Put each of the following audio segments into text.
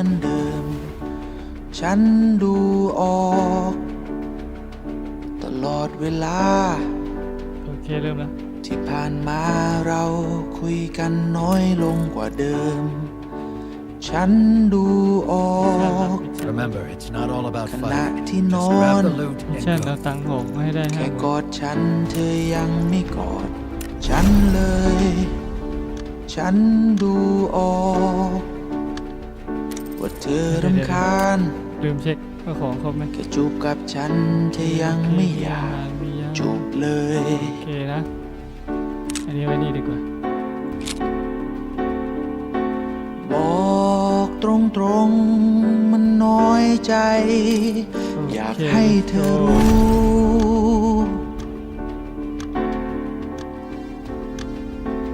อนเดิม ฉันดูออก ตลอดเวลา โอเคเริ่มแล้วที่ผ่านมาเราคุยกันน้อยลงกว่าเดิม ฉันดูออก Remember, it's not all about ขณะ fighting. ที่น Just อน grab the loot มิช and ชั่น go. เอาตังค์ผมมาให้ได้ห้าแค่หกมื่นอดฉันเธอยังไม่กอด ฉันเลย ฉันดูออก ว่าเธอรำคาญลืมเช็คว่าของครบไหมแค่จูบกับฉันเธอยังไม่อยากมียังจูบเลย โอเคนะ อันนี้ไว้นี่ดีกว่า บอกตรงๆมันน้อยใจ อยากให้เธอรู้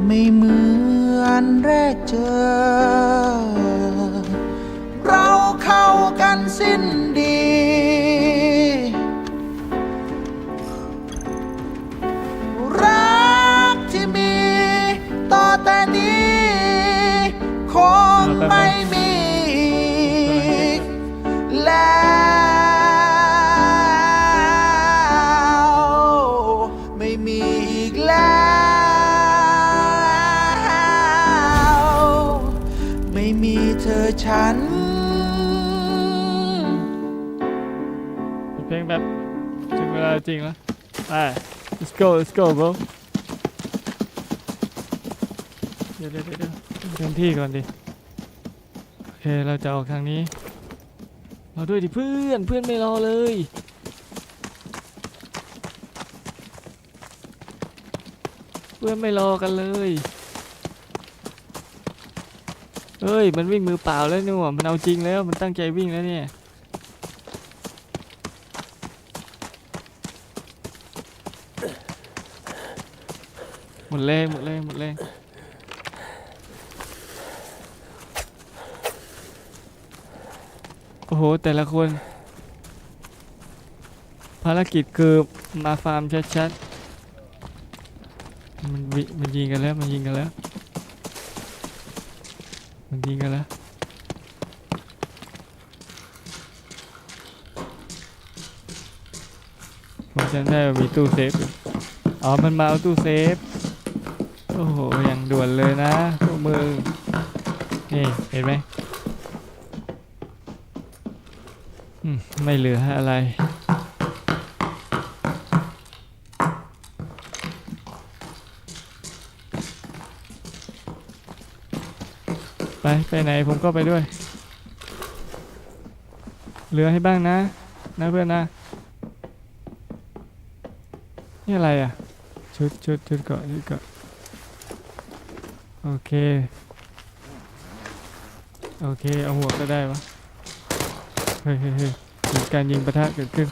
ไม่เหมือนแรกเจอ ฉัน เพลงแบบถึงเวลาจริงแล้วไป let's go let's go bro เดี๋ยวเดี๋ยวเดี๋ยวเต็มที่ก่อนดิ โอเค เราจะออกทางนี้รอด้วยดิเพื่อน เพื่อนไม่รอเลยเพื่อนไม่รอกันเลย ฮ้ย มันวิ่งมือเปล่าแล้วนี่หว่ามันเอาจริงแล้ว มันตั้งใจวิ่งแล้วเนี่ย หมดแรงหมดแรงหมดแรงโอ้โห แต่ละคน ภารกิจคือมาฟาร์มชัดๆ มันวิมันยิงกันแล้ว มันยิงกันแล้ว มันยิงกันแล้ว ผมจำได้ว่ามีตู้เซฟ อ๋อ มันมาเอาตู้เซฟ โอ้โห อย่างด่วนเลยนะพวกมึง นี่ เห็นไหมอืมไม่เหลืออะไร ไปไปไหนผมก็ไปด้วย เหลือให้บ้างนะ นะเพื่อนนะ นี่อะไรอะ ชุดชุดชุดเกาะชุดเกาะโอเค โอเค เอาหัวก็ได้วะ เฮ้ยเฮ้ยเฮ้ยมีการยิงปะทะเกิดขึ้น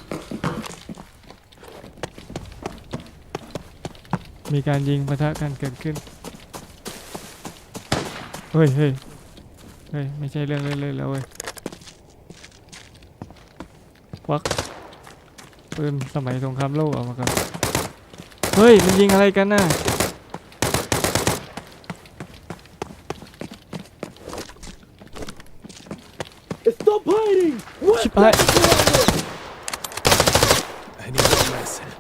มีการยิงปะทะกันเกิดขึ้น เฮ้ยเฮ้ย เฮ้ย ไม่ใช่เรื่องเล่นๆแล้วเว้ยควักปืนสมัยสงครามโลกออกมาก่อนเฮ้ย มันยิงอะไรกันน่ะ Stop hiding! What? ชิบหาย I need a medicine.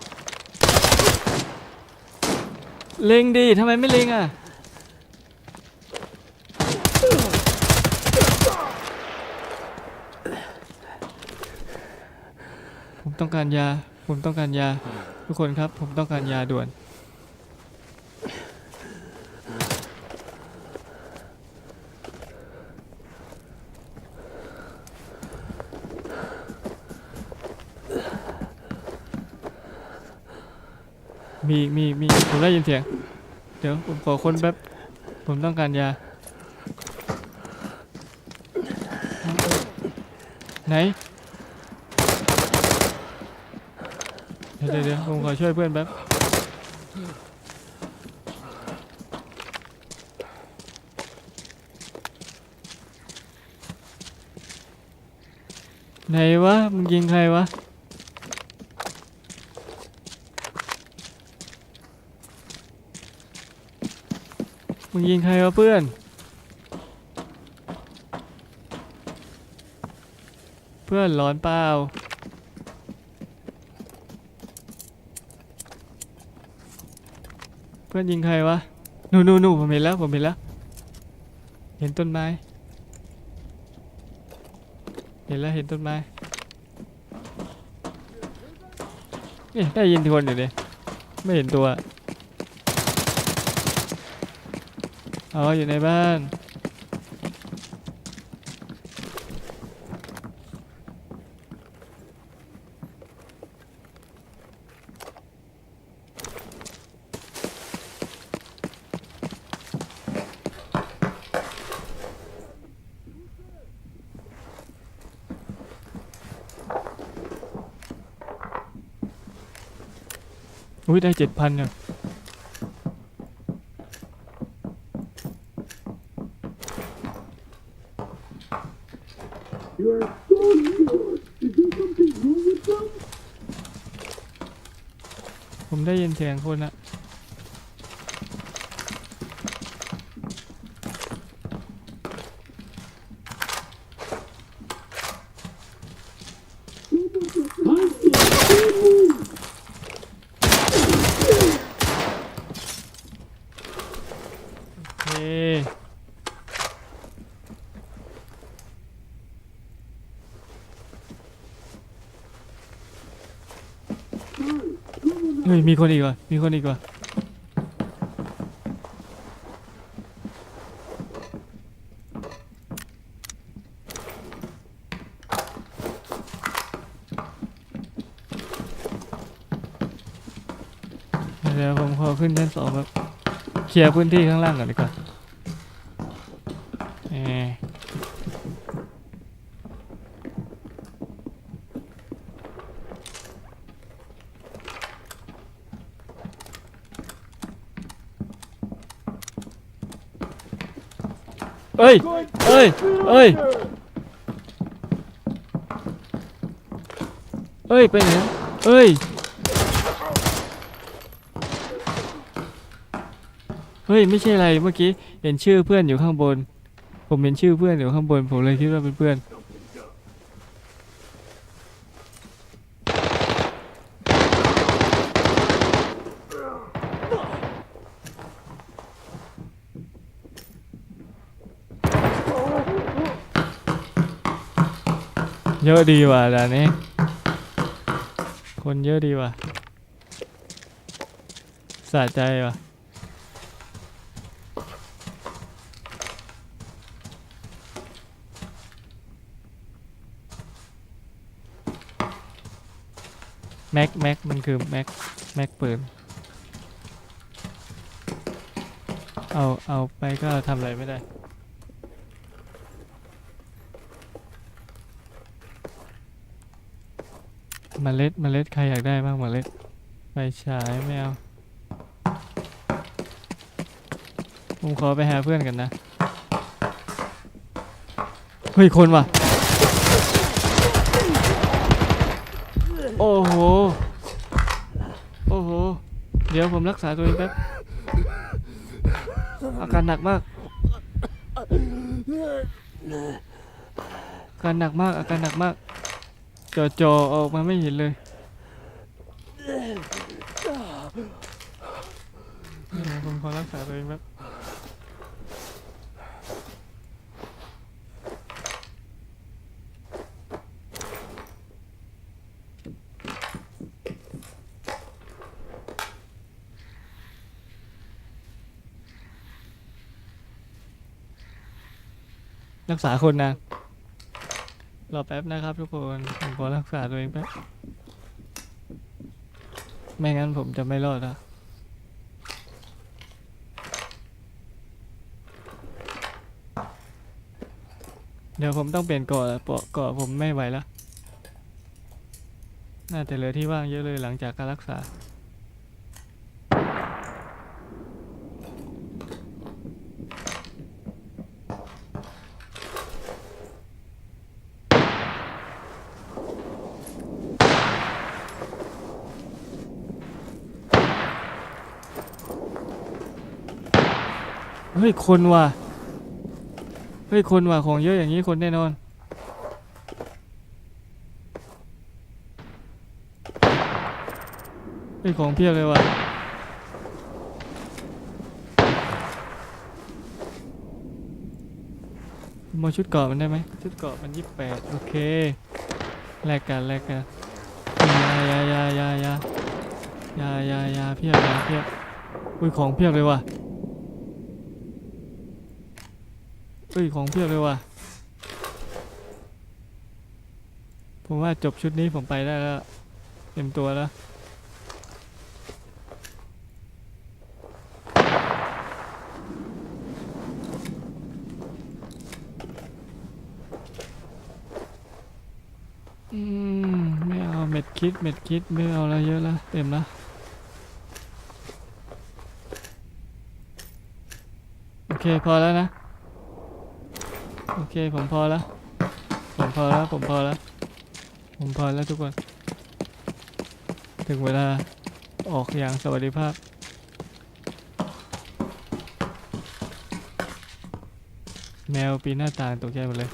เล็งดีทำไมไม่เล็งอะ ต้องการยา ผมต้องการยา ทุกคนครับ ผมต้องการยาด่วน มีมีมีผมได้ยินเสียง เดี๋ยวผมขอคนแป๊บ ผมต้องการยา ไหน เดี๋ยวเดี๋ยวผมขอช่วยเพื่อนแป๊บไหนวะมึงยิงใครวะมึงยิงใครวะเพื่อนเพื่อนร้อนเปล่า พื่อนยิงใครวะนู่นนู่นนู่นผมเห็นแล้วผมเห็นแล้ว เห็นต้นไม้ เห็นแล้วเห็นต้นไม้นี่ได้ยินคนอยู่เลยไม่เห็นตัว อ๋ออยู่ในบ้าน อุ้ยได้เจ็ดพันเนี่ยผมได้ยินเสียงคนละ โอเค เฮ้ยมีคนอีกว่ะมีคนอีกว่ะเดี๋ยวผมขอขึ้นชั้นสองแบบเคลียร์พื้นที่ข้างล่างก่อนดีกว่าเออ เอ้ย เอ้ย เอ้ย เอ้ย ไปไหนเอ้ย เฮ้ย ไม่ใช่อะไรเมื่อกี้ เห็นชื่อเพื่อนอยู่ข้างบน ผมเห็นชื่อเพื่อนอยู่ข้างบน ผมเลยคิดว่าเป็นเพื่อน เยอะดีว่ะด่านนี้ คนเยอะดีว่ะสะใจว่ะแม็กแม็กมันคือแม็กแม็กปืน เอา เอาไปก็ทำอะไรไม่ได้ เมล็ดเมล็ดใครอยากได้บ้างเมล็ดไฟฉายไม่เอาผมขอไปหาเพื่อนกันนะ เฮ้ย คนว่ะ โอ้โห โอ้โห เดี๋ยวผมรักษาตัวเองแป๊บ อาการหนักมาก อาการหนักมาก อาการหนักมาก จอจอออกมาไม่เห็นเลยผมขอรักษาตัวเองแป๊บรักษาคนนะ รอแป๊บนะครับทุกคนผมขอรักษาตัวเองแป๊บไม่งั้นผมจะไม่รอดอะเดี๋ยวผมต้องเปลี่ยนเกาะล้วเปาะเกาะผมไม่ไหวแล้วน่าจะเหลือที่ว่างเยอะเลยหลังจากการรักษา ฮ้ยคนว่ะ เฮ้ยคนว่ะของเยอะอย่างนี้คนแน่นอน เฮ้ยของเพียบเลยว่ะ มาชุดเกาะมันได้ไหมชุดเกาะมันยี่สิบแปดโอเค แลกกันแลกกันยายายายายายายายาเพียบยาเพียบอุ้ยของเพียบเลยว่ะ อุ้ยของเพียบเลยว่ะ ผมว่าจบชุดนี้ผมไปได้แล้ว เต็มตัวแล้ว อืม ไม่เอาเม็ดคิดเม็ดคิดไม่เอาอะไรเยอะแล้วเต็มแล้วโอเคพอแล้วนะ โอเคผมพอแล้ว ผมพอแล้ว ผมพอแล้ว ผมพอแล้วทุกคน ถึงเวลาออกอย่างสวัสดิภาพ แมวปีนหน้าต่างตกใจหมดเลย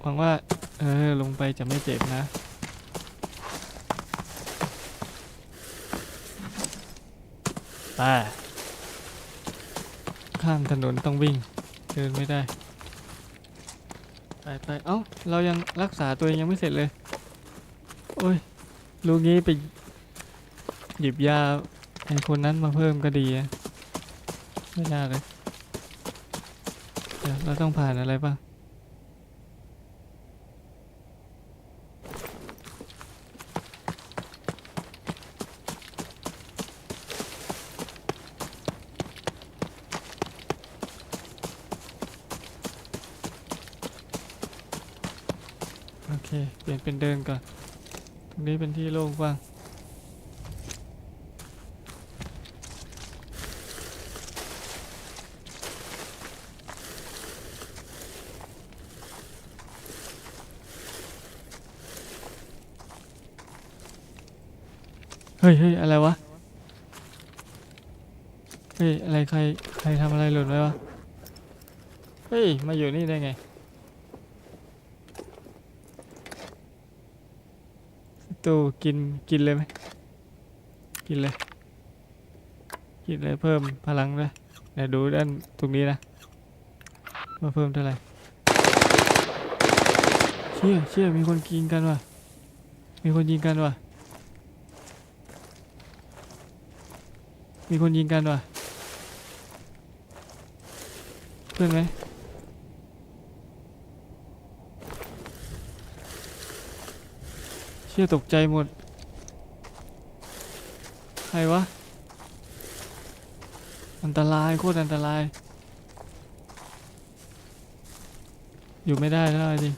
หวังว่า เออ ลงไปจะไม่เจ็บนะ ไปข้ามถนนต้องวิ่ง เดินไม่ได้ ไปไปเอ้า เรายังรักษาตัวเองยังไม่เสร็จเลย โอ้ย ลูกนี้ไป หยิบยาไอ้คนนั้นมาเพิ่มก็ดีอะไม่น่าเลย เดี๋ยวเราต้องผ่านอะไรบ้าง โอเค เปลี่ยนเป็นเดินก่อน ตรงนี้เป็นที่โล่งกว้างเฮ้ยเฮ้ยอะไรวะ เฮ้ย อะไรใคร ใครทำอะไรหล่นไว้วะ เฮ้ย มาอยู่นี่ได้ไง ตู้กินกินเลยไหมกินเลย กินเลยเพิ่มพลังด้วยเดี๋ยวดูด้านตรงนี้นะว่าเพิ่มเท่าไหร่เชี่ยเชี่ยมีคนกินกันว่ะมีคนยิงกันว่ะมีคนยิงกันว่ะเพื่อนไหม ชี่ยตกใจหมด ใครวะ อันตรายโคตรอันตราย อยู่ไม่ได้แล้วจริง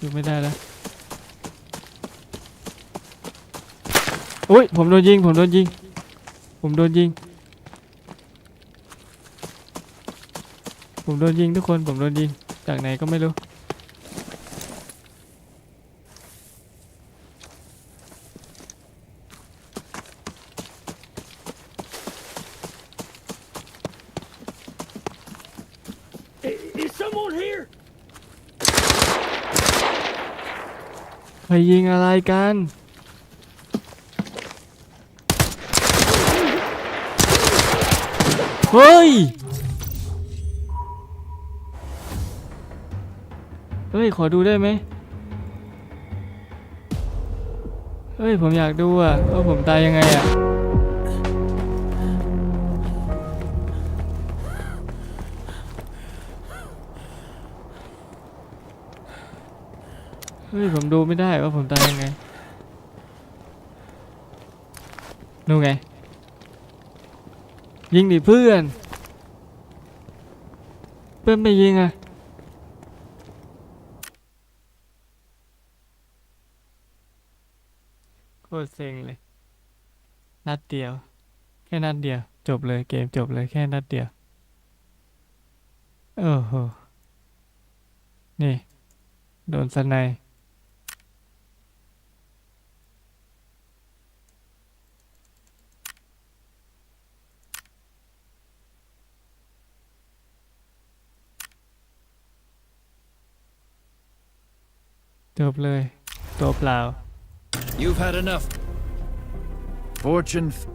อยู่ไม่ได้แล้วอุ้ยผมโดนยิง ผมโดนยิง ผมโดนยิง ผมโดนยิงทุกคน ผมโดนยิง จากไหนก็ไม่รู้ ครยิงอะไรกัน เฮ้ย เฮ้ย ขอดูได้ไหมเฮ้ย ผมอยากดูอะว่าผมตายยังไงอะ ฮ้ยผมดูไม่ได้ว่าผมตายยังไงนู่นไง ยิงดิเพื่อน เพื่อนไม่ยิงอะโคตรเซ็งเลย นัดเดียว แค่นัดเดียว จบเลยเกมจบเลยแค่นัดเดียว โอ้โห นี่ โดนสไน จบเลย ตัวเปล่า You've had enough. Fortune. F-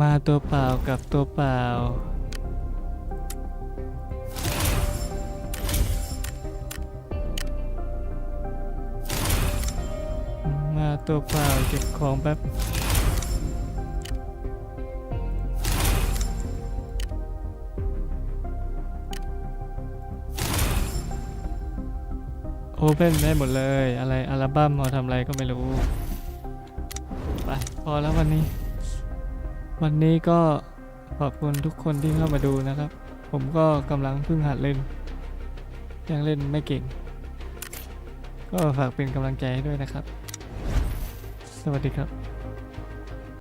มาตัวเปล่ากับตัวเปล่า มาตัวเปล่าเก็บของแป๊บ โอเพนได้หมดเลย อะไรอัลบั้มมาทำอะไรก็ไม่รู้ ไปพอแล้ววันนี้ วันนี้ก็ขอบคุณทุกคนที่เข้ามาดูนะครับ ผมก็กำลังเพิ่งหัดเล่น ยังเล่นไม่เก่ง ก็ฝากเป็นกำลังใจให้ด้วยนะครับ สวัสดีครับ